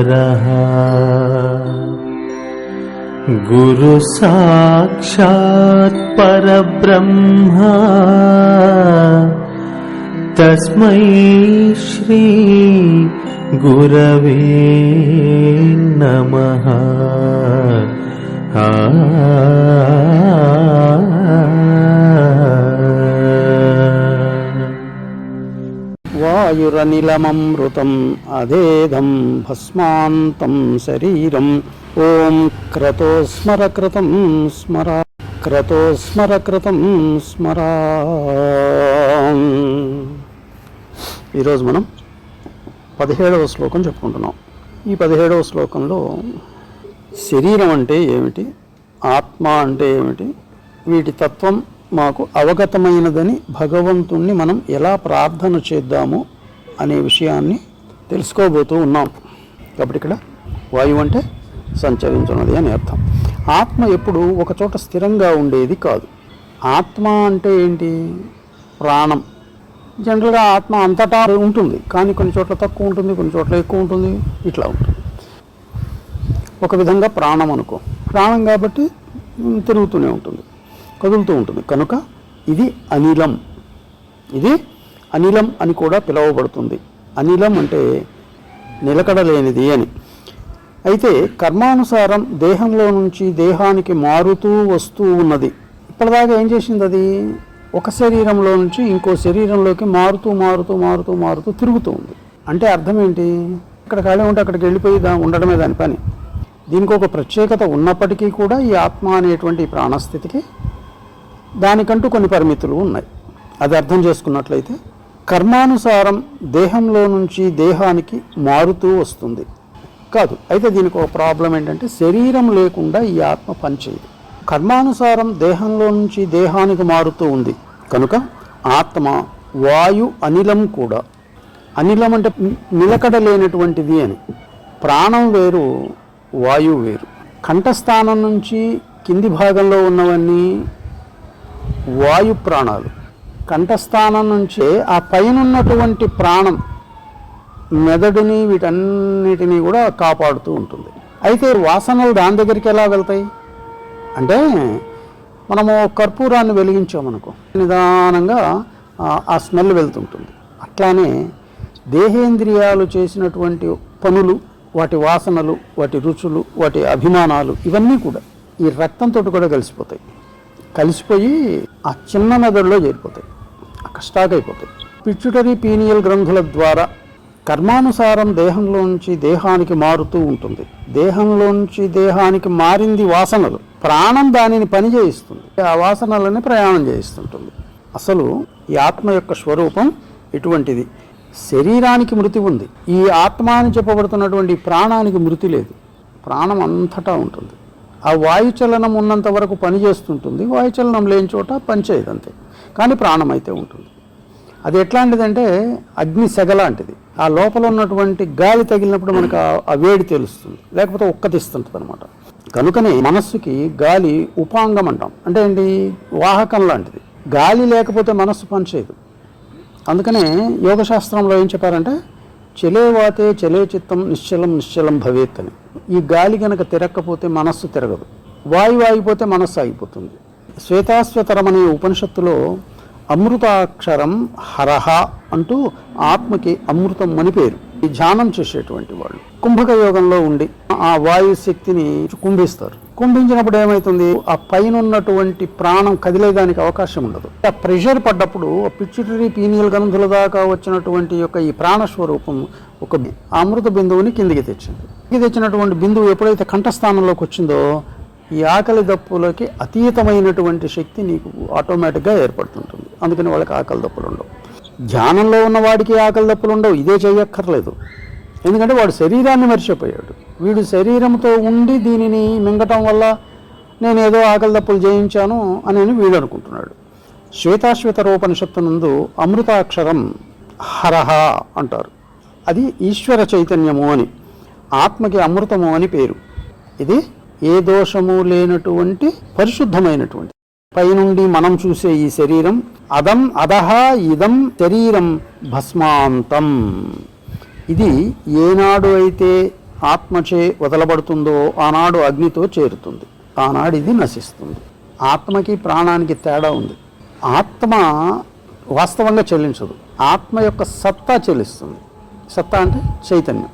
महेश्वरः गुरुसाक्षात् परब्रह्मा। तस्मै श्री गुरवे नमः। ఆ వాయురనిలమమృతం అదేదం భస్మాంతం శరీరం ఓం క్రతో స్మర క్రతోస్మరకృతం స్మర క్రతో స్మర ఈరోజు మనం పదిహేడవ శ్లోకం చెప్పుకుంటున్నాం. ఈ పదిహేడవ శ్లోకంలో శరీరం అంటే ఏమిటి? ఆత్మ అంటే ఏమిటి? వీటి తత్వం మాకు అవగతమైనదని భగవంతుణ్ణి మనం ఎలా ప్రార్థన చేద్దాము అనే విషయాన్ని తెలుసుకోబోతూ ఉన్నాం. కాబట్టి ఇక్కడ వాయువు అంటే సంచరించున్నది అని అర్థం. ఆత్మ ఎప్పుడు ఒకచోట స్థిరంగా ఉండేది కాదు. ఆత్మ అంటే ఏంటి? ప్రాణం. జనరల్గా ఆత్మ అంతటా ఉంటుంది. కానీ కొన్ని చోట్ల తక్కువ ఉంటుంది కొన్ని చోట్ల ఎక్కువ ఉంటుంది. ఇట్లా ఉంటుంది. ఒక విధంగా ప్రాణం అనుకో. ప్రాణం కాబట్టి తిరుగుతూనే ఉంటుంది. కదులుతూ ఉంటుంది. కనుక ఇది అనిలం. ఇది అనిలం అని కూడా పిలువబడుతుంది. అనిలం అంటే నిలకడలేనిది అని. అయితే కర్మానుసారం దేహంలో నుంచి దేహానికి మారుతూ వస్తూ ఉన్నది. ఇప్పటిదాకా ఏం చేసింది అది? ఒక శరీరంలో నుంచి ఇంకో శరీరంలోకి మారుతూ మారుతూ మారుతూ మారుతూ తిరుగుతూ ఉంది. అంటే అర్థం ఏంటి? ఇక్కడ ఖాళీ ఉంటే అక్కడికి వెళ్ళిపోయి దా ఉండడమే దాని పని. దీనికి ఒక ప్రత్యేకత ఉన్నప్పటికీ కూడా ఈ ఆత్మ అనేటువంటి ప్రాణస్థితికి దానికంటూ కొన్ని పరిమితులు ఉన్నాయి. అది అర్థం చేసుకున్నట్లయితే కర్మానుసారం దేహంలో నుంచి దేహానికి మారుతూ వస్తుంది. కాదు అయితే దీనికి ఒక ప్రాబ్లం ఏంటంటే శరీరం లేకుండా ఈ ఆత్మ పనిచేయదు. కర్మానుసారం దేహంలో నుంచి దేహానికి మారుతూ ఉంది. కనుక ఆత్మ వాయు అనిలం కూడా అనిలం అంటే నిలకడ లేనటువంటిది అని ప్రాణం వేరు వాయువు వేరు. కంఠస్థానం నుంచి కింది భాగంలో ఉన్నవన్నీ వాయు ప్రాణాలు. కంఠస్థానం నుంచే ఆ పైన ఉన్నటువంటి ప్రాణం మెదడుని వీటన్నిటినీ కూడా కాపాడుతూ ఉంటుంది. అయితే వాసనలు దాని దగ్గరికి ఎలా వెళ్తాయి? అంటే మనము కర్పూరాన్ని వెలిగించామనుకో నిదానంగా ఆ- ఆ స్మెల్ వెళ్తుంటుంది. అట్లానే దేహేంద్రియాలు చేసినటువంటి పనులు వాటి వాసనలు వాటి రుచులు వాటి అభిమానాలు ఇవన్నీ కూడా ఈ రక్తంతో కూడా కలిసిపోతాయి. కలిసిపోయి ఆ చిన్న మెదడులో చేరిపోతాయి. అక్కడ స్టాక్ అయిపోతాయి. పిచ్యుటరీ పీనియల్ గ్రంథుల ద్వారా కర్మానుసారం దేహంలోంచి దేహానికి మారుతూ ఉంటుంది. దేహంలోంచి దేహానికి మారింది వాసనలు. ప్రాణం దానిని పని చేయిస్తుంది. ఆ వాసనలని ప్రయాణం చేయిస్తుంటుంది. అసలు ఈ ఆత్మ యొక్క స్వరూపం ఇటువంటిది. శరీరానికి మృతి ఉంది. ఈ ఆత్మ అని చెప్పబడుతున్నటువంటి ప్రాణానికి మృతి లేదు. ప్రాణం అంతటా ఉంటుంది. ఆ వాయుచలనం ఉన్నంత వరకు పనిచేస్తుంటుంది వాయుచలనం లేని చోట పనిచేయదు అంతే కానీ ప్రాణం అయితే ఉంటుంది. అది ఎట్లాంటిదంటే అగ్ని సెగ లాంటిది. ఆ లోపల ఉన్నటువంటి గాలి తగిలినప్పుడు మనకు ఆ- వేడి తెలుస్తుంది. లేకపోతే ఉక్కతిస్తుంటుంది అనమాట కనుకనే మనస్సుకి గాలి ఉపాంగం అంటాం అంటే ఏంటి? వాహకం లాంటిది. గాలి లేకపోతే మనస్సు పనిచేయదు అందుకనే యోగశాస్త్రంలో ఏం చెప్పారంటే చెలేవాతే చెలే చిత్తం నిశ్చలం నిశ్చలం భవేత్ అని. ఈ గాలి గనక తిరగకపోతే మనస్సు తిరగదు. వాయువు ఆగిపోతే మనస్సు ఆగిపోతుంది. శ్వేతాశ్వతరం అనే ఉపనిషత్తులో అమృతాక్షరం హరహ అంటూ ఆత్మకి అమృతం అని పేరు. ధ్యానం చేసేటువంటి వాళ్ళు. కుంభక యోగంలో ఉండి ఆ వాయు శక్తిని కుంభిస్తారు. కుంభించినప్పుడు ఏమవుతుంది ఆ పైన ఉన్నటువంటి ప్రాణం కదిలేదానికి అవకాశం ఉండదు. ఆ ప్రెషర్ పడ్డప్పుడు పిచ్యుటరీ పీనియల్ గ్రంథుల దాకా వచ్చినటువంటి యొక్క ఈ ప్రాణస్వరూపం ఒక ఆ అమృత బిందువుని కిందికి తెచ్చింది. కిందికి తెచ్చినటువంటి బిందువు ఎప్పుడైతే కంఠస్థానంలోకి వచ్చిందో ఈ ఆకలి దప్పులకి అతీతమైనటువంటి శక్తి నీకు ఆటోమేటిక్గా ఏర్పడుతుంటుంది. అందుకని వాళ్ళకి ఆకలి దప్పులు ఉండవు. ధ్యానంలో ఉన్న వాడికి ఆకలి దప్పులు ఉండవు ఇదే చేయక్కర్లేదు. ఎందుకంటే వాడు శరీరాన్ని మర్చిపోయాడు. వీడు శరీరంతో ఉండి దీనిని మింగటం వల్ల నేను ఏదో ఆకలి దప్పులు జయించాను అని అని వీడు అనుకుంటున్నాడు. శ్వేతాశ్వేత రూపనిషత్తు నందు అమృతాక్షరం హరహ అంటారు. అది ఈశ్వర చైతన్యము అని ఆత్మకి అమృతము అని పేరు. ఇది ఏ దోషము లేనటువంటి పరిశుద్ధమైనటువంటి పైనుండి మనం చూసే ఈ శరీరం అదం అదహ ఇదం శరీరం భస్మాంతం. ఇది ఏనాడు అయితే ఆత్మచే వదలబడుతుందో ఆనాడు అగ్నితో చేరుతుంది. ఆనాడు ఇది నశిస్తుంది. ఆత్మకి ప్రాణానికి తేడా ఉంది. ఆత్మ వాస్తవంగా చెల్లించదు. ఆత్మ యొక్క సత్తా చెల్లిస్తుంది. సత్తా అంటే చైతన్యం.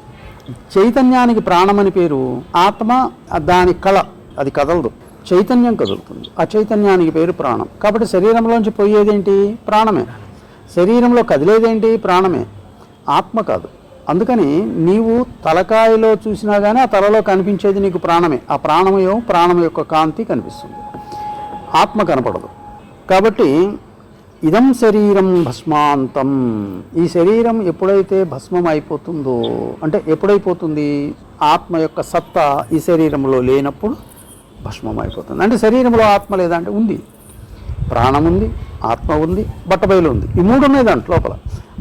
చైతన్యానికి ప్రాణమని పేరు ఆత్మ దాని కళ అది కదలదు. చైతన్యం కదులుతుంది. ఆ చైతన్యానికి పేరు ప్రాణం. కాబట్టి శరీరంలోంచి పోయేదేంటి? ప్రాణమే. శరీరంలో కదిలేదేంటి? ప్రాణమే. ఆత్మ కాదు. అందుకని నీవు తలకాయలో చూసినా కానీ ఆ తలలో కనిపించేది నీకు ప్రాణమే. ఆ ప్రాణమయో ప్రాణం యొక్క కాంతి కనిపిస్తుంది. ఆత్మ కనపడదు. కాబట్టి ఇదం శరీరం భస్మాంతం. ఈ శరీరం ఎప్పుడైతే భస్మం అయిపోతుందో అంటే ఎప్పుడైపోతుంది? ఆత్మ యొక్క సత్తా ఈ శరీరంలో లేనప్పుడు భస్మం అయిపోతుంది అంటే శరీరంలో ఆత్మ లేదా అంటే ఉంది. ప్రాణం ఉంది ఆత్మ ఉంది బట్టబయలు ఉంది. ఈ మూడు ఉన్నాయి దాంట్లో లోపల.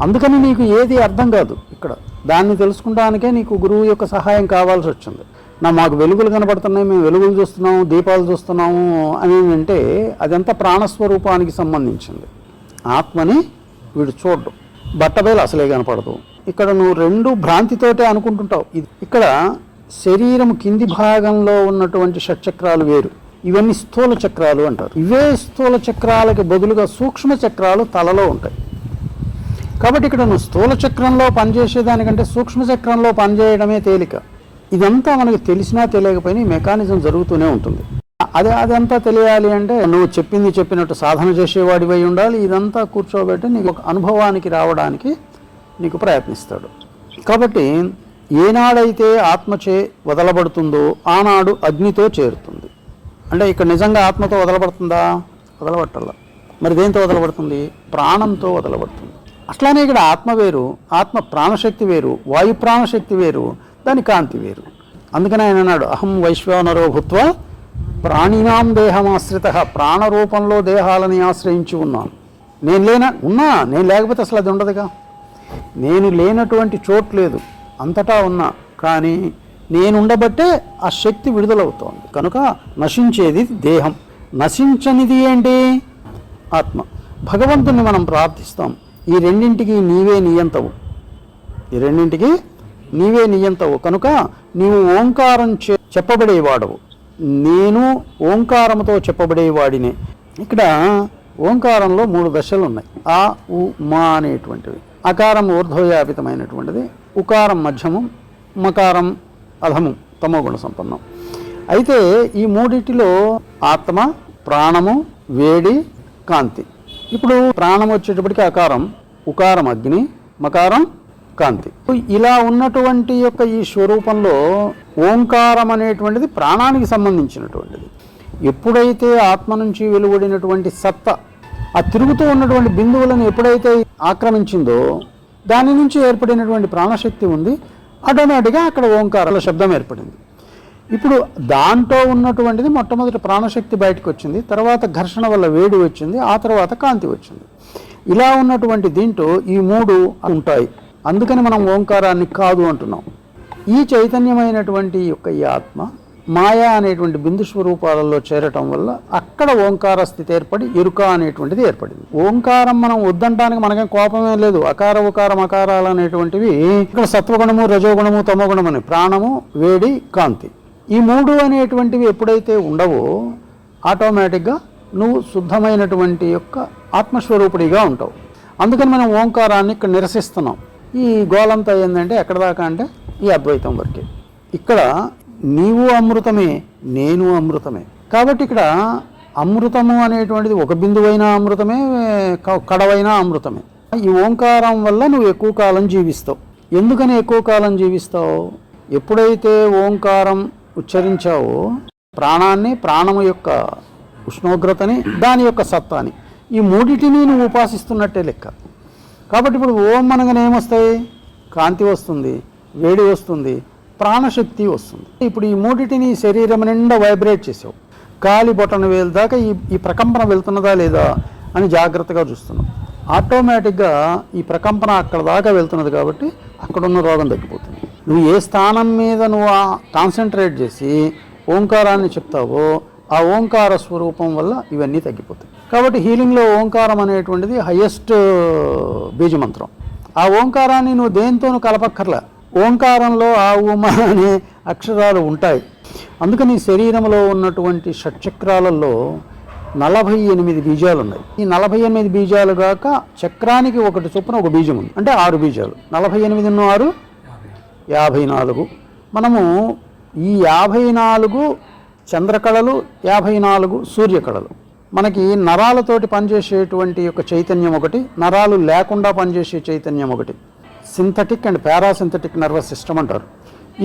అందుకని నీకు ఏది అర్థం కాదు ఇక్కడ. దాన్ని తెలుసుకుంటానికే నీకు గురువు యొక్క సహాయం కావాల్సి వచ్చింది. నా మాకు వెలుగులు కనబడుతున్నాయి మేము వెలుగులు చూస్తున్నాము దీపాలు చూస్తున్నాము అని అంటే అదంతా ప్రాణస్వరూపానికి సంబంధించింది. ఆత్మని వీడు చూడడు. బట్టబయలు అసలే కనపడదు. ఇక్కడ నువ్వు రెండు భ్రాంతితోటే అనుకుంటుంటావు. ఇది ఇక్కడ శరీరం కింది భాగంలో ఉన్నటువంటి షట్చక్రాలు వేరు. ఇవన్నీ స్థూల చక్రాలు అంటారు. ఇవే స్థూల చక్రాలకి బదులుగా సూక్ష్మ చక్రాలు తలలో ఉంటాయి. కాబట్టి ఇక్కడ నువ్వు స్థూల చక్రంలో పనిచేసేదానికంటే సూక్ష్మ చక్రంలో పనిచేయడమే తేలిక. ఇదంతా మనకు తెలిసినా తెలియకపోయినా ఈ మెకానిజం జరుగుతూనే ఉంటుంది. అదే అదంతా తెలియాలి అంటే నువ్వు చెప్పింది చెప్పినట్టు సాధన చేసేవాడివై ఉండాలి. ఇదంతా కూర్చోబెట్టి నీకు ఒక అనుభవానికి రావడానికి నీకు ప్రయత్నిస్తాడు. కాబట్టి ఏనాడైతే ఆత్మచే వదలబడుతుందో ఆనాడు అగ్నితో చేరుతుంది. అంటే ఇక్కడ నిజంగా ఆత్మతో వదలబడుతుందా? వదలబట్టాల. మరి దేంతో వదలబడుతుంది? ప్రాణంతో వదలబడుతుంది. అట్లానే ఇక్కడ ఆత్మ వేరు ఆత్మ ప్రాణశక్తి వేరు వాయు ప్రాణశక్తి వేరు దాని కాంతి వేరు. అందుకని ఆయన అన్నాడు అహం వైశ్వానరో భూత్వ ప్రాణినాం దేహమాశ్రిత. ప్రాణరూపంలో దేహాలని ఆశ్రయించి ఉన్నాను. నేను లేన ఉన్నా నేను లేకపోతే అసలు అది ఉండదుగా? నేను లేనటువంటి చోటు లేదు. అంతటా ఉన్నా. కానీ నేను ఉండబట్టే ఆ శక్తి విడుదలవుతోంది. కనుక నశించేది దేహం. నశించనిది ఏంటి? ఆత్మ. భగవంతుని మనం ప్రార్థిస్తాం. ఈ రెండింటికి నీవే నియంతవు. ఈ రెండింటికి నీవే నియంతవు. కనుక నీవు ఓంకారం చే చెప్పబడేవాడవు. నేను ఓంకారముతో చెప్పబడేవాడినే. ఇక్కడ ఓంకారంలో మూడు దశలు ఉన్నాయి ఆ ఉ మా అనేటువంటివి. అకారం ఊర్ధ్వవ్యాపితమైనటువంటిది ఉకారం మధ్యమం మకారం అధము తమోగుణ సంపన్నం. అయితే ఈ మూడిటిలో ఆత్మ ప్రాణము వేడి కాంతి. ఇప్పుడు ప్రాణం వచ్చేటప్పటికి అకారం ఉకారం అగ్ని మకారం కాంతి. ఇలా ఉన్నటువంటి యొక్క ఈ స్వరూపంలో ఓంకారం అనేటువంటిది ప్రాణానికి సంబంధించినటువంటిది. ఎప్పుడైతే ఆత్మ నుంచి వెలువడినటువంటి సత్త ఆ తిరుగుతూ ఉన్నటువంటి బిందువులను ఎప్పుడైతే ఆక్రమించిందో దాని నుంచి ఏర్పడినటువంటి ప్రాణశక్తి ఉంది. ఆటోమేటిక్గా అక్కడ ఓంకారాల శబ్దం ఏర్పడింది. ఇప్పుడు దాంట్లో ఉన్నటువంటిది మొట్టమొదటి ప్రాణశక్తి బయటకు వచ్చింది తర్వాత ఘర్షణ వల్ల వేడి వచ్చింది. ఆ తర్వాత కాంతి వచ్చింది. ఇలా ఉన్నటువంటి దీంట్లో ఈ మూడు ఉంటాయి. అందుకని మనం ఓంకారాన్ని కాదు అంటున్నాం. ఈ చైతన్యమైనటువంటి యొక్క ఈ ఆత్మ మాయా అనేటువంటి బిందు స్వరూపాలలో చేరటం వల్ల అక్కడ ఓంకార స్థితి ఏర్పడి ఎరుక అనేటువంటిది ఏర్పడింది. ఓంకారం మనం వద్దంటానికి మనకేం కోపమే లేదు. అకార ఉకారం అకారాలు అనేటువంటివి ఇక్కడ సత్వగుణము రజోగుణము తమోగుణము అని ప్రాణము వేడి కాంతి. ఈ మూడు అనేటువంటివి ఎప్పుడైతే ఉండవో ఆటోమేటిక్గా నువ్వు శుద్ధమైనటువంటి యొక్క ఆత్మస్వరూపుడిగా ఉంటావు. అందుకని మనం ఓంకారాన్ని ఇక్కడ నిరసిస్తున్నాం. ఈ గోలంతా ఏంటంటే ఎక్కడ దాకా అంటే ఈ అద్వైతం వరకే. ఇక్కడ నీవు అమృతమే నేను అమృతమే. కాబట్టి ఇక్కడ అమృతము అనేటువంటిది ఒక బిందువైన అమృతమే క- కడవైన అమృతమే. ఈ ఓంకారం వల్ల నువ్వు ఎక్కువ కాలం జీవిస్తావు. ఎందుకని ఎక్కువ కాలం జీవిస్తావు? ఎప్పుడైతే ఓంకారం ఉచ్చరించావో ప్రాణాన్ని ప్రాణము యొక్క ఉష్ణోగ్రతని దాని యొక్క సత్తాని ఈ మూడిటిని నువ్వు ఉపాసిస్తున్నట్టే లెక్క. కాబట్టి ఇప్పుడు ఓం అనగానే ఏమొస్తాయి? కాంతి వస్తుంది వేడి వస్తుంది ప్రాణశక్తి వస్తుంది. ఇప్పుడు ఈ మూడిటిని శరీరం నిండా వైబ్రేట్ చేసావు. కాలి బొటన వేలు దాకా ఈ ఈ ప్రకంపన వెళ్తున్నదా లేదా అని జాగ్రత్తగా చూస్తున్నావు. ఆటోమేటిక్గా ఈ ప్రకంపన అక్కడ దాకా వెళ్తున్నది కాబట్టి అక్కడ ఉన్న రోగం తగ్గిపోతుంది. నువ్వు ఏ స్థానం మీద నువ్వు కాన్సన్ట్రేట్ చేసి ఓంకారాన్ని చెప్తావో ఆ ఓంకార స్వరూపం వల్ల ఇవన్నీ తగ్గిపోతాయి. కాబట్టి హీలింగ్లో ఓంకారం అనేటువంటిది హయ్యెస్ట్ uh, బీజమంత్రం. ఆ ఓంకారాన్ని నువ్వు దేంతోనూ కలపక్కర్లే. ఓంకారంలో ఆ ఉమ అనే అక్షరాలు ఉంటాయి. అందుకని శరీరంలో ఉన్నటువంటి షట్చక్రాలలో నలభై ఎనిమిది బీజాలు ఉన్నాయి. ఈ నలభై ఎనిమిది బీజాలు గాక చక్రానికి ఒకటి చొప్పున ఒక బీజం ఉంది. అంటే ఆరు బీజాలు. నలభై ఎనిమిది ఉన్న ఆరు? యాభై నాలుగు. మనము ఈ యాభై నాలుగు చంద్రకళలు యాభై నాలుగు సూర్యకళలు. మనకి నరాలతోటి పనిచేసేటువంటి యొక్క చైతన్యం ఒకటి నరాలు లేకుండా పనిచేసే చైతన్యం ఒకటి. Synthetic and parasynthetic nervous system అంటారు.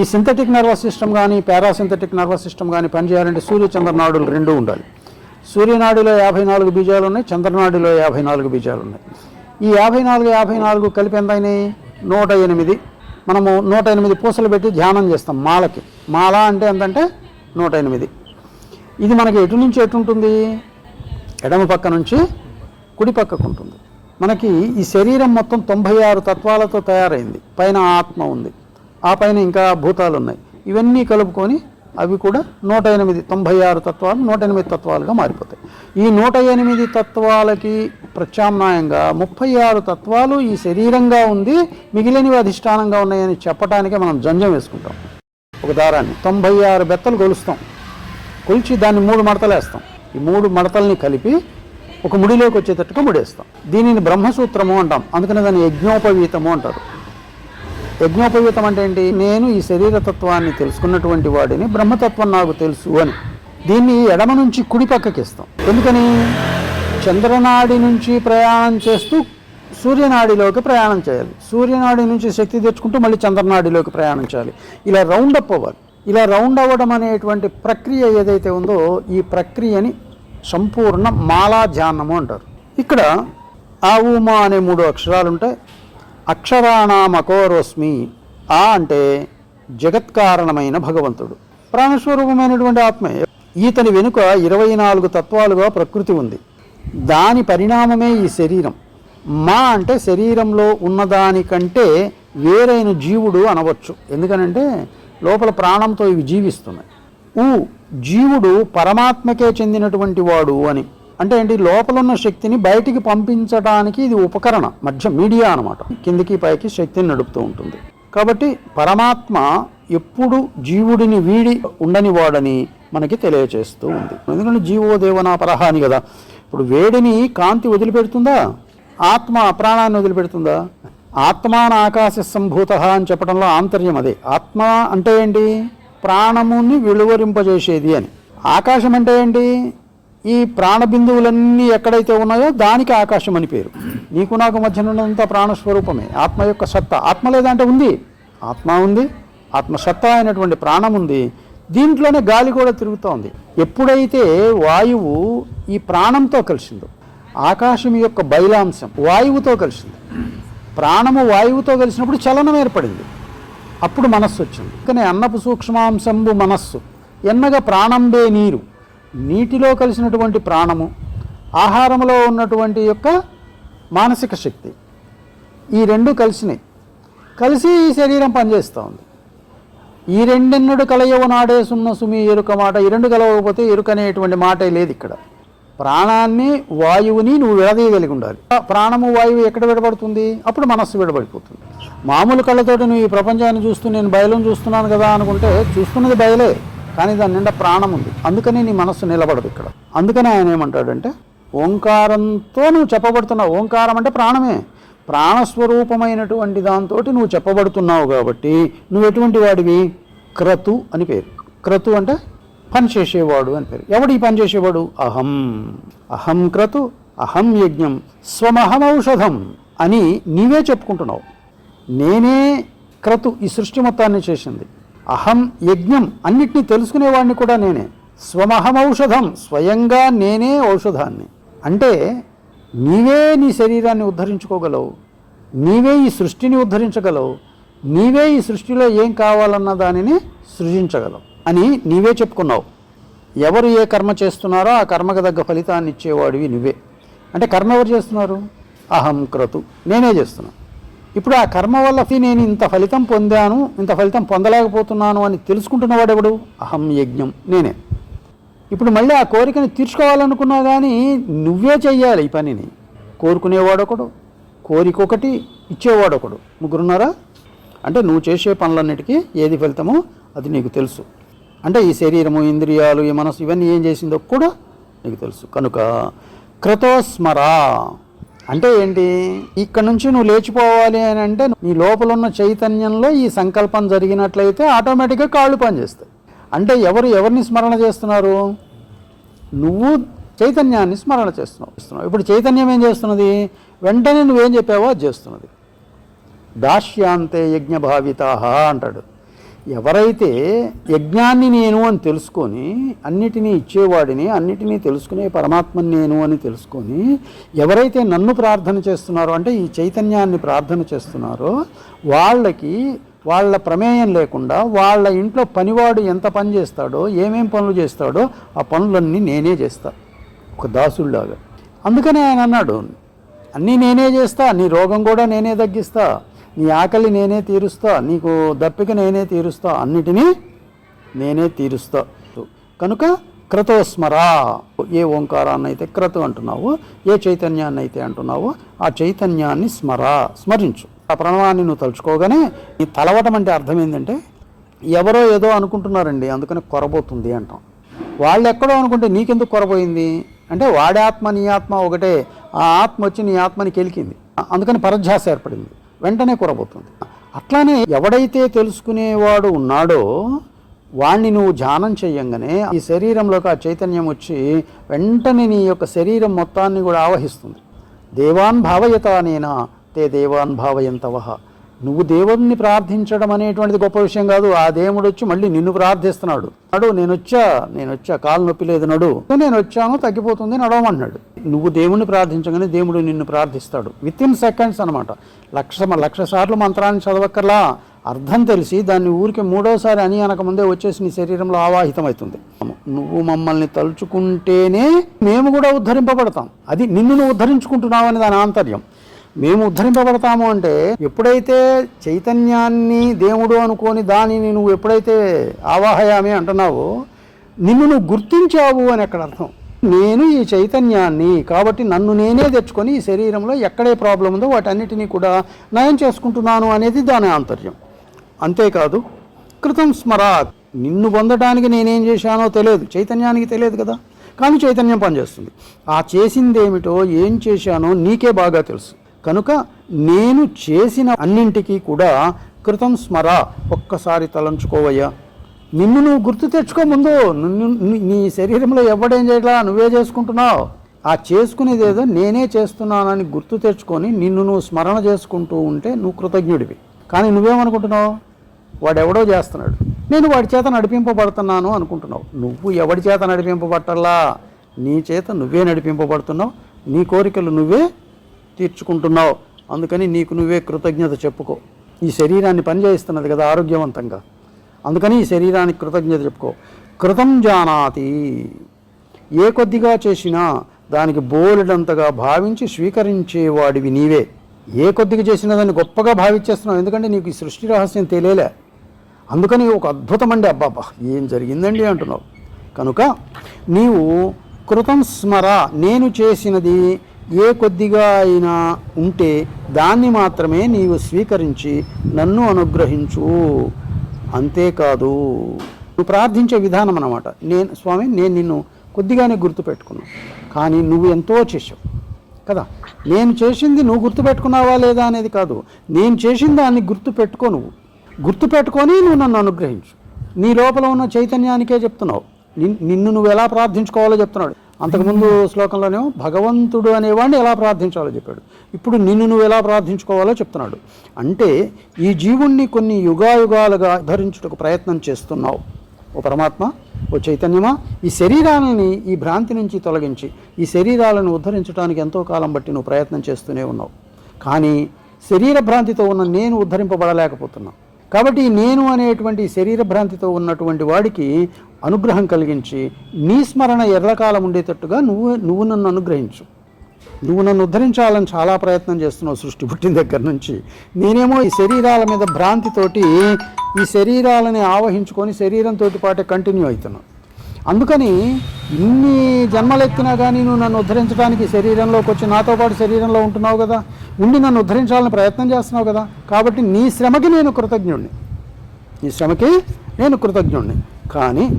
ఈ సింథటిక్ నర్వస్ సిస్టమ్ కానీ పారాసింథటిక్ నర్వస్ సిస్టమ్ కానీ పనిచేయాలంటే సూర్య చంద్రనాడులు రెండూ ఉండాలి. సూర్యనాడిలో యాభై నాలుగు బీజాలు ఉన్నాయి చంద్రనాడిలో యాభై నాలుగు బీజాలు ఉన్నాయి. ఈ యాభై నాలుగు యాభై నాలుగు కలిపి ఎంతైనాయి నూట ఎనిమిది. మనము నూట ఎనిమిది పూసలు పెట్టి ధ్యానం చేస్తాం మాలకి. మాల అంటే ఎంతంటే? నూట ఎనిమిది. ఇది మనకి ఎటు నుంచి ఎటు ఉంటుంది? ఎడమ పక్క నుంచి కుడి పక్కకు ఉంటుంది. మనకి ఈ శరీరం మొత్తం తొంభై ఆరు తత్వాలతో తయారైంది. పైన ఆత్మ ఉంది. ఆ పైన ఇంకా భూతాలు ఉన్నాయి ఇవన్నీ కలుపుకొని అవి కూడా నూట ఎనిమిది తొంభై ఆరు తత్వాలు నూట ఎనిమిది తత్వాలుగా మారిపోతాయి. ఈ నూట ఎనిమిది తత్వాలకి ప్రత్యామ్నాయంగా ముప్పై ఆరు తత్వాలు ఈ శరీరంగా ఉంది మిగిలినవి అధిష్టానంగా ఉన్నాయని చెప్పడానికే మనం జంజం వేసుకుంటాం. ఒక దారాన్ని తొంభై ఆరు బెత్తలు కొలుస్తాం కొలిచి దాన్ని మూడు మడతలు వేస్తాం ఈ మూడు మడతల్ని కలిపి ఒక ముడిలోకి వచ్చేటట్టుగా ముడేస్తాం. దీనిని బ్రహ్మసూత్రము అంటాం. అందుకని దాన్ని యజ్ఞోపవీతము అంటారు. యజ్ఞోపవీతం అంటే ఏంటి? నేను ఈ శరీరతత్వాన్ని తెలుసుకున్నటువంటి వాడిని బ్రహ్మతత్వం నాకు తెలుసు అని. దీన్ని ఎడమ నుంచి కుడి పక్కకి ఇస్తాం. ఎందుకని? చంద్రనాడి నుంచి ప్రయాణం చేస్తూ సూర్యనాడిలోకి ప్రయాణం చేయాలి. సూర్యనాడి నుంచి శక్తి తెచ్చుకుంటూ మళ్ళీ చంద్రనాడిలోకి ప్రయాణం చేయాలి. ఇలా రౌండ్ అప్ అవ్వాలి. ఇలా రౌండ్ అవ్వడం అనేటువంటి ప్రక్రియ ఏదైతే ఉందో ఈ ప్రక్రియని సంపూర్ణ మాలా ధ్యానము అంటారు. ఇక్కడ ఆ ఉమా అనే మూడు అక్షరాలు ఉంటాయి అక్షరాణామకోరోస్మి. ఆ అంటే జగత్కారణమైన భగవంతుడు. ప్రాణస్వరూపమైనటువంటి ఆత్మే. ఈతని వెనుక ఇరవై నాలుగు తత్వాలుగా ప్రకృతి ఉంది. దాని పరిణామమే ఈ శరీరం. మా అంటే శరీరంలో ఉన్నదానికంటే వేరైన జీవుడు అనవచ్చు. ఎందుకనంటే లోపల ప్రాణంతో ఇవి జీవిస్తున్నాయి. ఉ జీవుడు పరమాత్మకే చెందినటువంటి వాడు అని. అంటే ఏంటి లోపల ఉన్న శక్తిని బయటికి పంపించడానికి ఇది ఉపకరణ మధ్య మీడియా అనమాట కిందికి పైకి శక్తిని నడుపుతూ ఉంటుంది. కాబట్టి పరమాత్మ ఎప్పుడు జీవుడిని వీడి ఉండని వాడని మనకి తెలియచేస్తూ ఉంది. ఎందుకంటే జీవో దేవనా అని కదా. ఇప్పుడు వేడిని కాంతి వదిలిపెడుతుందా? ఆత్మ ప్రాణాన్ని వదిలిపెడుతుందా? ఆత్మాన ఆకాశ సంభూత అని చెప్పడంలో ఆంతర్యం అదే. ఆత్మ అంటే ఏంటి? ప్రాణముని విలువరింపజేసేది అని. ఆకాశం అంటే ఏంటి? ఈ ప్రాణ బిందువులన్నీ ఎక్కడైతే ఉన్నాయో దానికి ఆకాశం అని పేరు. నీకు నాకు మధ్యన ఉన్నదంతా ప్రాణస్వరూపమే. ఆత్మ యొక్క సత్తా. ఆత్మ లేదంటే ఉంది? ఆత్మ ఉంది. ఆత్మసత్తా అయినటువంటి ప్రాణం ఉంది. దీంట్లోనే గాలి కూడా తిరుగుతూ ఉంది ఎప్పుడైతే వాయువు ఈ ప్రాణంతో కలిసిందో ఆకాశం యొక్క బైలాంశం వాయువుతో కలిసింది. ప్రాణము వాయువుతో కలిసినప్పుడు చలనం ఏర్పడింది. అప్పుడు మనస్సు వచ్చింది. కానీ అన్నపు సూక్ష్మాంశంబు మనస్సు. ఎన్నగా ప్రాణంబే నీరు. నీటిలో కలిసినటువంటి ప్రాణము ఆహారంలో ఉన్నటువంటి యొక్క మానసిక శక్తి. ఈ రెండు కలిసినాయి కలిసి ఈ శరీరం పనిచేస్తూ ఉంది. ఈ రెండెన్నడు కలయవు నాడే సున్న సుమి ఎరుక మాట. ఈ రెండు కలవకపోతే ఎరుక అనేటువంటి మాటే లేదు ఇక్కడ. ప్రాణాన్ని వాయువుని నువ్వు విడదీయగలిగి ఉండాలి. ప్రాణము వాయువు ఎక్కడ విడబడుతుంది? అప్పుడు మనస్సు విడబడిపోతుంది. మామూలు కళ్ళతోటి నువ్వు ఈ ప్రపంచాన్ని చూస్తూ నేను బయలును చూస్తున్నాను కదా అనుకుంటే చూస్తున్నది బయలే కానీ దాని నిండా ప్రాణం ఉంది. అందుకని నీ మనస్సు నిలబడదు ఇక్కడ. అందుకని ఆయన ఏమంటాడంటే ఓంకారంతో నువ్వు చెప్పబడుతున్నావు. ఓంకారం అంటే ప్రాణమే. ప్రాణస్వరూపమైనటువంటి దాంతో నువ్వు చెప్పబడుతున్నావు కాబట్టి నువ్వు ఎటువంటి వాడివి? క్రతు అని పేరు. క్రతు అంటే పని చేసేవాడు అని పేరు. ఎవడు ఈ పని చేసేవాడు? అహం. అహం క్రతు అహం యజ్ఞం. స్వమహం ఔషధం అని నీవే చెప్పుకుంటున్నావు. నేనే క్రతు ఈ సృష్టి మొత్తాన్ని చేసింది. అహం యజ్ఞం అన్నిటినీ తెలుసుకునేవాడిని కూడా నేనే. స్వమహం ఔషధం స్వయంగా నేనే ఔషధాన్ని. అంటే నీవే నీ శరీరాన్ని ఉద్ధరించుకోగలవు. నీవే ఈ సృష్టిని ఉద్ధరించగలవు. నీవే ఈ సృష్టిలో ఏం కావాలన్న దానిని సృజించగలవు అని నీవే చెప్పుకున్నావు. ఎవరు ఏ కర్మ చేస్తున్నారో ఆ కర్మకు తగ్గ ఫలితాన్ని ఇచ్చేవాడివి నువ్వే. అంటే కర్మ ఎవరు చేస్తున్నారు? అహం క్రతు నేనే చేస్తున్నాను ఇప్పుడు ఆ కర్మ వల్ల నేను ఇంత ఫలితం పొందాను ఇంత ఫలితం పొందలేకపోతున్నాను అని తెలుసుకుంటున్నవాడు ఎవడు? అహం యజ్ఞం. నేనే. ఇప్పుడు మళ్ళీ ఆ కోరికని తీర్చుకోవాలనుకున్నా కానీ నువ్వే చెయ్యాలి ఈ పనిని. కోరుకునేవాడొకడు కోరికొకటి ఇచ్చేవాడొకడు ముగ్గురున్నారా? అంటే నువ్వు చేసే పనులన్నిటికీ ఏది ఫలితమో అది నీకు తెలుసు. అంటే ఈ శరీరము ఇంద్రియాలు ఈ మనసు ఇవన్నీ ఏం చేసిందో కూడా నీకు తెలుసు. కనుక క్రతోస్మరా. అంటే ఏంటి? ఇక్కడ నుంచి నువ్వు లేచిపోవాలి అని అంటే నీ లోపల ఉన్న చైతన్యంలో ఈ సంకల్పం జరిగినట్లయితే ఆటోమేటిక్గా కాళ్ళు పనిచేస్తాయి. అంటే ఎవరు ఎవరిని స్మరణ చేస్తున్నారు? నువ్వు చైతన్యాన్ని స్మరణ చేస్తున్నావు ఇస్తున్నావు ఇప్పుడు చైతన్యం ఏం చేస్తున్నది? వెంటనే నువ్వేం చెప్పావో అది చేస్తున్నది. దాస్యాంతే యజ్ఞ భావితాహ అంటాడు. ఎవరైతే యజ్ఞాన్ని నేను అని తెలుసుకొని అన్నిటినీ ఇచ్చేవాడిని అన్నిటినీ తెలుసుకునే పరమాత్మని నేను అని తెలుసుకొని ఎవరైతే నన్ను ప్రార్థన చేస్తున్నారో అంటే ఈ చైతన్యాన్ని ప్రార్థన చేస్తున్నారో వాళ్ళకి వాళ్ళ ప్రమేయం లేకుండా వాళ్ళ ఇంట్లో పనివాడు ఎంత పని చేస్తాడో ఏమేం పనులు చేస్తాడో ఆ పనులన్నీ నేనే చేస్తా. ఒక దాసుడిలాగా అందుకనే ఆయన అన్నాడు అన్నీ నేనే చేస్తా నీ రోగం కూడా నేనే తగ్గిస్తా. నీ ఆకలి నేనే తీరుస్తా నీకు దప్పిక నేనే తీరుస్తా అన్నిటినీ నేనే తీరుస్తా. కనుక క్రతోస్మరా ఏ ఓంకారాన్ని అయితే క్రతు అంటున్నావో ఏ చైతన్యాన్ని అయితే అంటున్నావో ఆ చైతన్యాన్ని స్మరా స్మరించు. ఆ ప్రణవాన్ని నువ్వు తలుచుకోగానే ఈ తలవటం అంటే అర్థం ఏంటంటే ఎవరో ఏదో అనుకుంటున్నారండి అందుకని కొరబోతుంది అంటాం. వాళ్ళు ఎక్కడో అనుకుంటే నీకెందుకు కొరబోయింది? అంటే వాడి ఆత్మ నీ ఆత్మ ఒకటే ఆ ఆత్మ వచ్చి నీ ఆత్మని కెలికింది. అందుకని పరధ్యాస ఏర్పడింది. వెంటనే కూరబోతుంది. అట్లానే ఎవడైతే తెలుసుకునేవాడు ఉన్నాడో వాణ్ణి నువ్వు ధ్యానం చేయంగానే ఈ శరీరంలోకి ఆ చైతన్యం వచ్చి వెంటనే నీ యొక్క శరీరం మొత్తాన్ని కూడా ఆవహిస్తుంది. దేవాన్ భావయత నేనా తే దేవాన్ భావయంతవహ నువ్వు దేవుడిని ప్రార్థించడం అనేటువంటిది గొప్ప విషయం కాదు. ఆ దేవుడు వచ్చి మళ్ళీ నిన్ను ప్రార్థిస్తున్నాడు. నడు నేను వచ్చా నేను వచ్చా కాలు నొప్పి లేదు నడు. నేను వచ్చాను తగ్గిపోతుంది నడవమన్నాడు నువ్వు దేవుణ్ణి ప్రార్థించగానే దేవుడు నిన్ను ప్రార్థిస్తాడు. విత్ ఇన్ సెకండ్స్ అనమాట లక్ష లక్ష సార్లు మంత్రాన్ని చదవక్కర్లా. అర్థం తెలిసి దాన్ని ఊరికి మూడోసారి అని అనకముందే వచ్చేసి నీ శరీరంలో ఆవాహితమవుతుంది నువ్వు మమ్మల్ని తలుచుకుంటేనే మేము కూడా ఉద్ధరింపబడతాం. అది నిన్ను నువ్వు ఉద్ధరించుకుంటున్నావు అని దాని ఆంతర్యం. మేము ఉద్ధరింపబడతాము అంటే ఎప్పుడైతే చైతన్యాన్ని దేవుడు అనుకొని దానిని నువ్వు ఎప్పుడైతే ఆవాహయామి అంటున్నావో నిన్ను నువ్వు గుర్తించావు అని అక్కడ అర్థం. నేను ఈ చైతన్యాన్ని కాబట్టి నన్ను నేనే తెచ్చుకొని ఈ శరీరంలో ఎక్కడే ప్రాబ్లం ఉందో వాటన్నిటినీ కూడా నయం చేసుకుంటున్నాను అనేది దాని ఆంతర్యం. అంతేకాదు కృతం స్మరా నిన్ను పొందడానికి నేనేం చేశానో తెలియదు. చైతన్యానికి తెలియదు కదా. కానీ చైతన్యం పనిచేస్తుంది. ఆ చేసిందేమిటో ఏం చేశానో నీకే బాగా తెలుసు. కనుక నేను చేసిన అన్నింటికీ కూడా కృతం స్మర ఒక్కసారి తలంచుకోవయ్యా. నిన్ను నువ్వు గుర్తు తెచ్చుకో ముందు. నిన్ను నీ- నీ శరీరంలో ఎవడేం చేయట్లా? నువ్వే చేసుకుంటున్నావు. ఆ చేసుకునేది ఏదో నేనే చేస్తున్నానని గుర్తు తెచ్చుకొని నిన్ను నువ్వు స్మరణ చేసుకుంటూ ఉంటే నువ్వు కృతజ్ఞుడివి. కానీ నువ్వేమనుకుంటున్నావు? వాడెవడో చేస్తున్నాడు. నేను వాడి చేత నడిపింపబడుతున్నాను అనుకుంటున్నావు. నువ్వు ఎవడి చేత నడిపింపబట్టల్లా? నీ చేత నువ్వే నడిపింపబడుతున్నావు. నీ కోరికలు నువ్వే తీర్చుకుంటున్నావు. అందుకని నీకు నువ్వే కృతజ్ఞత చెప్పుకో. ఈ శరీరాన్ని పనిచేస్తున్నది కదా ఆరోగ్యవంతంగా. అందుకని ఈ శరీరానికి కృతజ్ఞత చెప్పుకో. కృతం జానాతి. ఏ కొద్దిగా చేసినా దానికి బోలెడంతగా భావించి స్వీకరించేవాడివి నీవే. ఏ కొద్దిగా చేసినా దాన్ని గొప్పగా భావించేస్తున్నావు. ఎందుకంటే నీకు ఈ సృష్టి రహస్యం తెలియలే. అందుకని ఒక అద్భుతం అండి అబ్బాబ్బా ఏం జరిగిందండి అంటున్నావు. కనుక నీవు కృతం స్మర నేను చేసినది ఏ కొద్దిగా అయినా ఉంటే దాన్ని మాత్రమే నీవు స్వీకరించి నన్ను అనుగ్రహించు. అంతేకాదు నువ్వు ప్రార్థించే విధానం అన్నమాట. నేను స్వామి నేను నిన్ను కొద్దిగానే గుర్తుపెట్టుకున్నాను. కానీ నువ్వు ఎంతో చేసావు కదా? నేను చేసింది నువ్వు గుర్తుపెట్టుకున్నావా లేదా అనేది కాదు. నేను చేసిన దాన్ని గుర్తుపెట్టుకో నువ్వు. గుర్తుపెట్టుకొని నువ్వు నన్ను అనుగ్రహించు. నీ లోపల ఉన్న చైతన్యానికే చెప్తున్నావు. నిన్- నిన్ను నువ్వు ఎలా ప్రార్థించుకోవాలో చెప్తున్నాడు. అంతకుముందు శ్లోకంలోనేమో భగవంతుడు అనేవాడిని ఎలా ప్రార్థించాలో చెప్పాడు. ఇప్పుడు నిన్ను నువ్వు ఎలా ప్రార్థించుకోవాలో చెప్తున్నాడు. అంటే ఈ జీవుణ్ణి కొన్ని యుగాయుగాలుగా ధరించుటకు ప్రయత్నం చేస్తున్నావు. ఓ పరమాత్మ ఓ చైతన్యమా? ఈ శరీరాలని ఈ భ్రాంతి నుంచి తొలగించి ఈ శరీరాలను ఉద్ధరించడానికి ఎంతో కాలం బట్టి నువ్వు ప్రయత్నం చేస్తూనే ఉన్నావు. కానీ శరీర భ్రాంతితో ఉన్న నేను ఉద్ధరింపబడలేకపోతున్నా. కాబట్టి నేను అనేటువంటి శరీర భ్రాంతితో ఉన్నటువంటి వాడికి అనుగ్రహం కలిగించి నీ స్మరణ ఎర్రకాలం ఉండేటట్టుగా నువ్వు నువ్వు నన్ను అనుగ్రహించు. నువ్వు నన్ను ఉద్ధరించాలని చాలా ప్రయత్నం చేస్తున్నావు సృష్టి పుట్టిన దగ్గర నుంచి. నేనేమో ఈ శరీరాల మీద భ్రాంతితోటి ఈ శరీరాలని ఆవహించుకొని శరీరంతో పాటే కంటిన్యూ అవుతున్నాను. అందుకని ఇన్ని జన్మలెత్తినా కానీ నువ్వు నన్ను ఉద్ధరించడానికి శరీరంలోకి వచ్చి నాతో పాటు శరీరంలో ఉంటున్నావు కదా. ఉండి నన్ను ఉద్ధరించాలని ప్రయత్నం చేస్తున్నావు కదా. కాబట్టి నీ శ్రమకి నేను కృతజ్ఞుణ్ణి. నీ శ్రమకి నేను కృతజ్ఞుణ్ణి. కానీ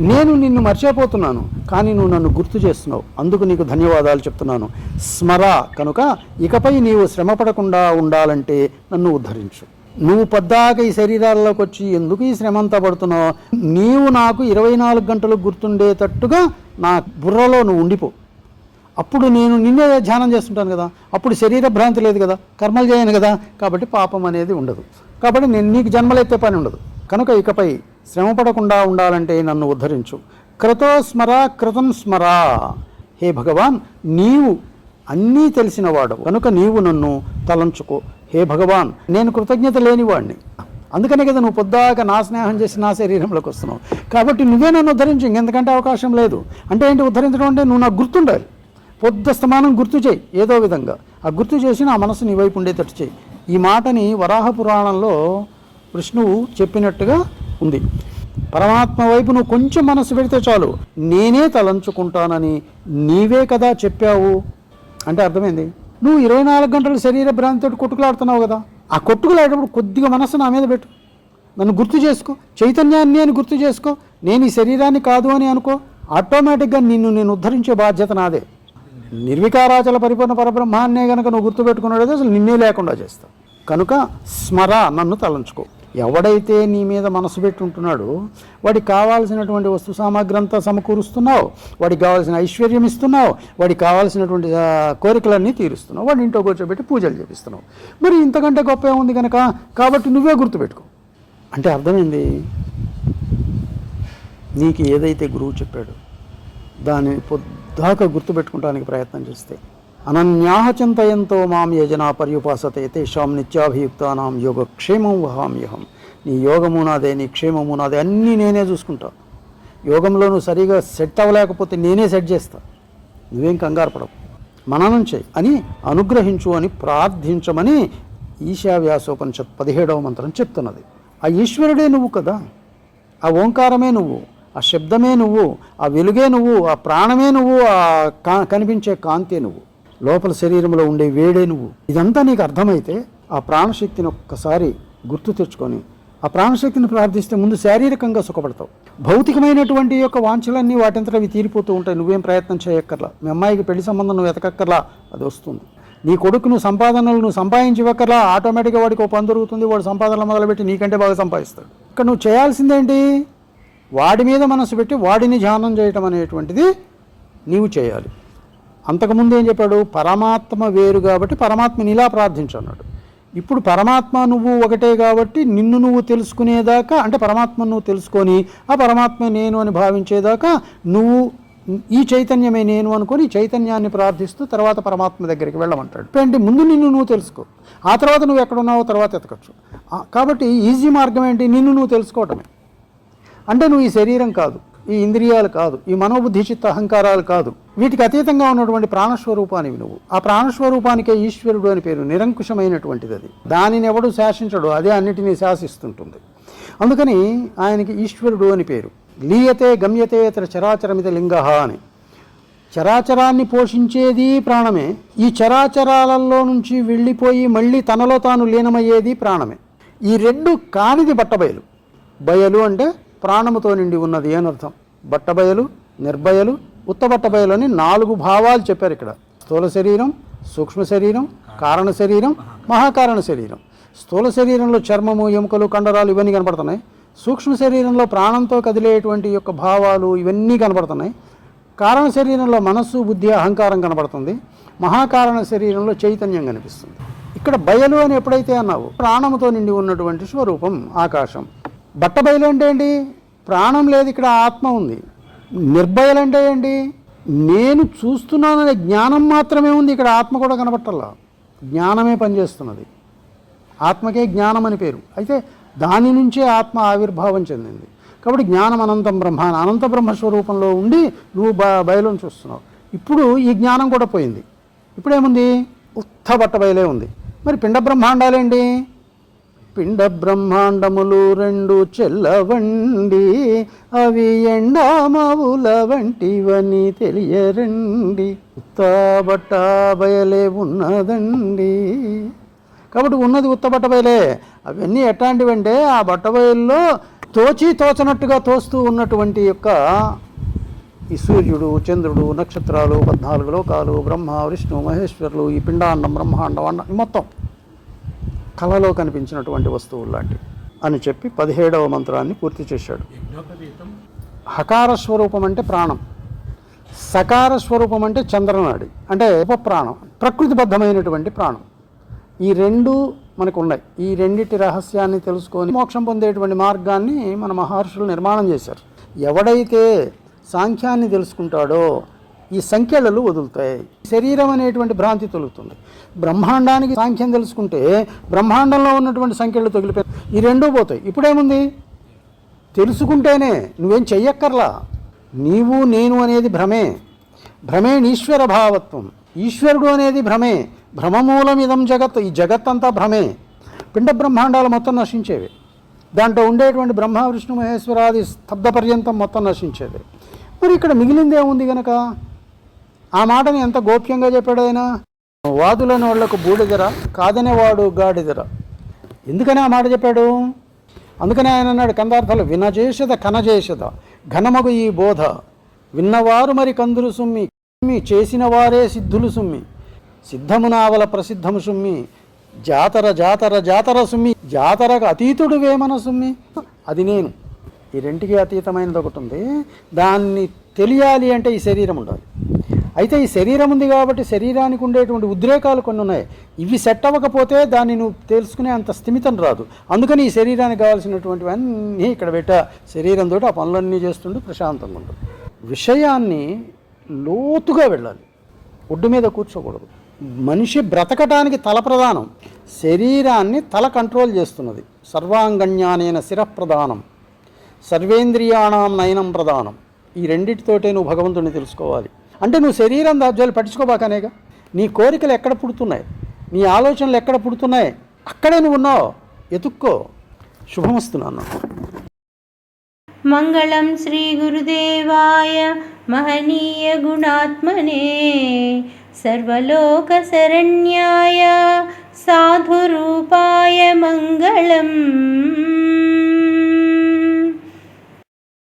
నేను నిన్ను మర్చిపోతున్నాను. కానీ నువ్వు నన్ను గుర్తు చేస్తున్నావు. అందుకు నీకు ధన్యవాదాలు చెప్తున్నాను. స్మర. కనుక ఇకపై నీవు శ్రమ పడకుండా ఉండాలంటే నన్ను ఉద్ధరించు. నువ్వు పద్దాక ఈ శరీరాల్లోకి వచ్చి ఎందుకు ఈ శ్రమ అంతా పడుతున్నావు? నీవు నాకు ఇరవై నాలుగు గంటలు గుర్తుండేటట్టుగా నా బుర్రలో నువ్వు ఉండిపో. అప్పుడు నేను నిన్నే ధ్యానం చేస్తుంటాను కదా. అప్పుడు శరీర భ్రాంతి లేదు కదా. కర్మలు చేయను కదా. కాబట్టి పాపం అనేది ఉండదు. కాబట్టి నేను నీకు జన్మలెత్తే పని ఉండదు. కనుక ఇకపై శ్రమ పడకుండా ఉండాలంటే నన్ను ఉద్ధరించు. క్రతో స్మర కృతం స్మర. హే భగవాన్ నీవు అన్నీ తెలిసినవాడు కనుక నీవు నన్ను తలంచుకో. హే భగవాన్ నేను కృతజ్ఞత లేనివాడిని అందుకనే కదా నువ్వు పొద్దాక నా స్నేహం చేసి నా శరీరంలోకి వస్తున్నావు. కాబట్టి నువ్వే నన్ను ఉద్ధరించు ఇంకెందుకంటే అవకాశం లేదు. అంటే ఏంటి ఉద్ధరించడం అంటే నువ్వు నాకు గుర్తుండాలి. పొద్దుస్తమానం గుర్తు చేయి ఏదో విధంగా. ఆ గుర్తు చేసి నా మనసు నీ వైపు ఉండేటట్టు చేయి. ఈ మాటని వరాహ పురాణంలో విష్ణువు చెప్పినట్టుగా ఉంది. పరమాత్మ వైపు నువ్వు కొంచెం మనసు పెడితే చాలు. నేనే తలంచుకుంటానని నీవే కదా చెప్పావు. అంటే అర్థమైంది? నువ్వు ఇరవై నాలుగు గంటలు శరీర భ్రాంతితో కొట్టుకులాడుతున్నావు కదా. ఆ కొట్టుకులాడేటప్పుడు కొద్దిగా మనసు నా మీద పెట్టు. నన్ను గుర్తు చేసుకో. చైతన్యాన్ని అని గుర్తు చేసుకో. నేను ఈ శరీరాన్ని కాదు అని అనుకో. ఆటోమేటిక్గా నిన్ను నేను ఉద్ధరించే బాధ్యత నాదే. నిర్వికారాచల పరిపూర్ణ పరబ్రహ్మాన్నే కనుక నువ్వు గుర్తుపెట్టుకున్నాడైతే అసలు నిన్నే లేకుండా చేస్తా కనుక స్మర నన్ను తలంచుకో. ఎవడైతే నీ మీద మనసు పెట్టుంటున్నాడో వాడికి కావాల్సినటువంటి వస్తు సామాగ్రి అంతా సమకూరుస్తున్నావు వాడికి కావాల్సిన ఐశ్వర్యం ఇస్తున్నావు వాడికి కావాల్సినటువంటి కోరికలన్నీ తీరుస్తున్నావు వాడి ఇంట్లో కూర్చోబెట్టి పూజలు చేపిస్తున్నావు. మరి ఇంతకంటే గొప్ప ఏముంది కనుక కాబట్టి నువ్వే గుర్తుపెట్టుకో. అంటే అర్థమైంది? నీకు ఏదైతే గురువు చెప్పాడో దాన్ని పొద్దాక గుర్తుపెట్టుకోవడానికి ప్రయత్నం చేస్తే అనన్యాహ చింతయంతో మాం యజనా పర్యుపాసతే తేషాం నిత్యాభియుక్తానాం యోగక్షేమం వహామ్యహం. నీ యోగము నాదే నీ క్షేమము నాదే అన్నీ నేనే చూసుకుంటా. యోగంలో నువ్వు సరిగా సెట్ అవ్వలేకపోతే నేనే సెట్ చేస్తా. నువ్వేం కంగారు పడవు మననం చేయి అని అనుగ్రహించు అని ప్రార్థించమని ఈశావ్యాసోపనిషత్ పదిహేడవ మంత్రం చెప్తున్నది. ఆ ఈశ్వరుడే నువ్వు కదా. ఆ ఓంకారమే నువ్వు. ఆ శబ్దమే నువ్వు. ఆ వెలుగే నువ్వు. ఆ ప్రాణమే నువ్వు. ఆ కా కనిపించే కాంతే నువ్వు. లోపల శరీరంలో ఉండే వేడే నువ్వు. ఇదంతా నీకు అర్థమైతే ఆ ప్రాణశక్తిని ఒక్కసారి గుర్తు తెచ్చుకొని ఆ ప్రాణశక్తిని ప్రార్థిస్తే ముందు శారీరకంగా సుఖపడతావు. భౌతికమైనటువంటి యొక్క వాంఛలన్నీ వాటింతట అవి తీరిపోతూ ఉంటాయి. నువ్వేం ప్రయత్నం చేయక్కర్లా. మీ అమ్మాయికి పెళ్ళి సంబంధం నువ్వు ఎతకక్కర్లా అది వస్తుంది. నీ కొడుకు నువ్వు సంపాదనలు నువ్వు సంపాదించివ్వక్కర్లా ఆటోమేటిక్గా వాడికి ఒక పని దొరుకుతుంది వాడు సంపాదనలు మొదలుపెట్టి నీకంటే బాగా సంపాదిస్తాడు. ఇక్కడ నువ్వు చేయాల్సిందేంటి వాడి మీద మనసు పెట్టి వాడిని ధ్యానం చేయటం అనేటువంటిది నీవు చేయాలి. అంతకుముందు ఏం చెప్పాడు? పరమాత్మ వేరు కాబట్టి పరమాత్మని ఇలా ప్రార్థించు అన్నాడు ఇప్పుడు పరమాత్మ నువ్వు ఒకటే కాబట్టి నిన్ను నువ్వు తెలుసుకునేదాకా అంటే పరమాత్మ నువ్వు తెలుసుకొని ఆ పరమాత్మ నేను అని భావించేదాకా నువ్వు ఈ చైతన్యమే నేను అనుకొని చైతన్యాన్ని ప్రార్థిస్తూ తర్వాత పరమాత్మ దగ్గరికి వెళ్ళమంటాడు. అంటే ముందు నిన్ను నువ్వు తెలుసుకో. ఆ తర్వాత నువ్వు ఎక్కడున్నావో తర్వాత ఎతకచ్చు. కాబట్టి ఈజీ మార్గం ఏంటి? నిన్ను నువ్వు తెలుసుకోవటమే. అంటే నువ్వు ఈ శరీరం కాదు. ఈ ఇంద్రియాలు కాదు ఈ మనోబుద్ధి చిత్త అహంకారాలు కాదు. వీటికి అతీతంగా ఉన్నటువంటి ప్రాణస్వరూపానివి నువ్వు ఆ ప్రాణస్వరూపానికే ఈశ్వరుడు అని పేరు నిరంకుశమైనటువంటిది అది దానిని ఎవడు శాసించడు అదే అన్నిటినీ శాసిస్తుంటుంది. అందుకని ఆయనకి ఈశ్వరుడు అని పేరు. లీయతే గమ్యతే ఇతర చరాచరమిత లింగ అని. చరాచరాన్ని పోషించేది ప్రాణమే. ఈ చరాచరాలలో నుంచి వెళ్ళిపోయి మళ్ళీ తనలో తాను లీనమయ్యేది ప్రాణమే. ఈ రెండు కానిది బట్టబయలు. బయలు అంటే ప్రాణముతో నిండి ఉన్నది అని అర్థం. బట్టబయలు నిర్భయలు ఉత్తబట్టబయలు అని నాలుగు భావాలు చెప్పారు ఇక్కడ. స్థూల శరీరం సూక్ష్మ శరీరం కారణ శరీరం మహాకారణ శరీరం. స్థూల శరీరంలో చర్మము ఎముకలు కండరాలు ఇవన్నీ కనపడుతున్నాయి. సూక్ష్మ శరీరంలో ప్రాణంతో కదిలేటువంటి యొక్క భావాలు ఇవన్నీ కనపడుతున్నాయి. కారణ శరీరంలో మనస్సు బుద్ధి అహంకారం కనబడుతుంది మహాకారణ శరీరంలో చైతన్యం కనిపిస్తుంది. ఇక్కడ బయలు అని ఎప్పుడైతే అన్నావు ప్రాణముతో నిండి ఉన్నటువంటి స్వరూపం ఆకాశం. బట్ట బయలు అంటే ఏంటి? ప్రాణం లేదు ఇక్కడ ఆత్మ ఉంది. నిర్భయలు అంటే ఏంటి? నేను చూస్తున్నాననే జ్ఞానం మాత్రమే ఉంది ఇక్కడ ఆత్మ కూడా కనబట్టల్లా. జ్ఞానమే పనిచేస్తున్నది. ఆత్మకే జ్ఞానం అని పేరు. అయితే దాని నుంచే ఆత్మ ఆవిర్భావం చెందింది. కాబట్టి జ్ఞానం అనంతం బ్రహ్మ అనంత బ్రహ్మ స్వరూపంలో ఉండి నువ్వు బ బయలుని చూస్తున్నావు. ఇప్పుడు ఈ జ్ఞానం కూడా పోయింది. ఇప్పుడేముంది? ఉత్త బట్టబయలే ఉంది. మరి పిండ బ్రహ్మాండాలేంటి పిండ బ్రహ్మాండములు రెండు చెల్లవండి అవి ఎండామవుల వంటివని తెలియరండి. ఉత్తబట్ట బయలే ఉన్నదండి. కాబట్టి ఉన్నది ఉత్తబట్ట బయలే అవన్నీ ఎట్లాంటివంటే ఆ బట్టబయల్లో తోచి తోచనట్టుగా తోస్తూ ఉన్నటువంటి యొక్క ఈ సూర్యుడు చంద్రుడు నక్షత్రాలు పద్నాలుగు లోకాలు బ్రహ్మ విష్ణు మహేశ్వరులు ఈ పిండాండం బ్రహ్మాండం అన్న మొత్తం. కళలో కనిపించినటువంటి వస్తువులు లాంటివి అని చెప్పి పదిహేడవ మంత్రాన్ని పూర్తి చేశాడు. హకార స్వరూపం అంటే ప్రాణం. సకార స్వరూపం అంటే చంద్రనాడి. అంటే ఉపప్రాణం. ప్రకృతిబద్ధమైనటువంటి ప్రాణం. ఈ రెండు మనకు ఉన్నాయి. ఈ రెండిటి రహస్యాన్ని తెలుసుకొని మోక్షం పొందేటువంటి మార్గాన్ని మన మహర్షులు నిర్మాణం చేశారు. ఎవడైతే సాంఖ్యాన్ని తెలుసుకుంటాడో ఈ సంఖ్యలలో వదులుతాయి. శరీరం అనేటువంటి భ్రాంతి తొలుగుతుంది. బ్రహ్మాండానికి సాంఖ్యం తెలుసుకుంటే బ్రహ్మాండంలో ఉన్నటువంటి సంఖ్యలు తొగిలిపోయి ఈ రెండూ పోతాయి. ఇప్పుడేముంది? తెలుసుకుంటేనే నువ్వేం చెయ్యక్కర్లా. నీవు నేను అనేది భ్రమే. భ్రమేణీశ్వర భావత్వం. ఈశ్వరుడు అనేది భ్రమే. భ్రమమూలం ఇదం జగత్. ఈ జగత్ అంతా భ్రమే. పిండ బ్రహ్మాండాలు మొత్తం నశించేవి. దాంట్లో ఉండేటువంటి బ్రహ్మ విష్ణు మహేశ్వరాది స్తబ్ద పర్యంతం మొత్తం నశించేది. మరి ఇక్కడ మిగిలిందే ఉంది కనుక ఆ మాటను ఎంత గోప్యంగా చెప్పాడు ఆయన? వాదులని వాళ్ళకు బూడిదర కాదనేవాడు గాడిదర. ఎందుకని ఆ మాట చెప్పాడు? అందుకనే ఆయన అన్నాడు కందార్థాలు వినజేషద కనజేషద ఘనమగు ఈ బోధ. విన్నవారు మరి కందులు సుమ్మి సుమ్మి చేసిన వారే సిద్ధులు సుమ్మి. సిద్ధమునావల ప్రసిద్ధము సుమ్మి. జాతర జాతర జాతర సుమ్మి. జాతరకు అతీతుడు వేమన సుమ్మి. అది నేను. ఈ రెంటికి అతీతమైనది ఒకటి ఉంది. దాన్ని తెలియాలి అంటే ఈ శరీరం ఉండాలి. అయితే ఈ శరీరం ఉంది కాబట్టి శరీరానికి ఉండేటువంటి ఉద్రేకాలు కొన్ని ఉన్నాయి. ఇవి సెట్ అవ్వకపోతే దాన్ని నువ్వు తెలుసుకునే అంత స్థిమితం రాదు. అందుకని ఈ శరీరానికి కావాల్సినటువంటివన్నీ ఇక్కడ పెట్ట. శరీరంతో ఆ పనులన్నీ చేస్తుండు ప్రశాంతంగా ఉండు. విషయాన్ని లోతుగా వెళ్ళాలి. ఒడ్డు మీద కూర్చోకూడదు. మనిషి బ్రతకటానికి తల ప్రధానం. శరీరాన్ని తల కంట్రోల్ చేస్తున్నది. సర్వాంగణ్యానైన శిరప్రధానం సర్వేంద్రియాణం నయనం ప్రధానం. ఈ రెండిటితోటే నువ్వు భగవంతుడిని తెలుసుకోవాలి. అంటే నువ్వు శరీరం దాబ్జాలు పట్టించుకోబాకనేగా? నీ కోరికలు ఎక్కడ పుడుతున్నాయి? నీ ఆలోచనలు ఎక్కడ పుడుతున్నాయి? అక్కడే నువ్వు ఉన్నావు. ఎతుక్కో. శుభమస్తున్నాను మంగళం శ్రీ గురుదేవాయ మహనీయ గుణాత్మనే సర్వలోక శరణ్యాయ సాధురూపాయ మంగళం.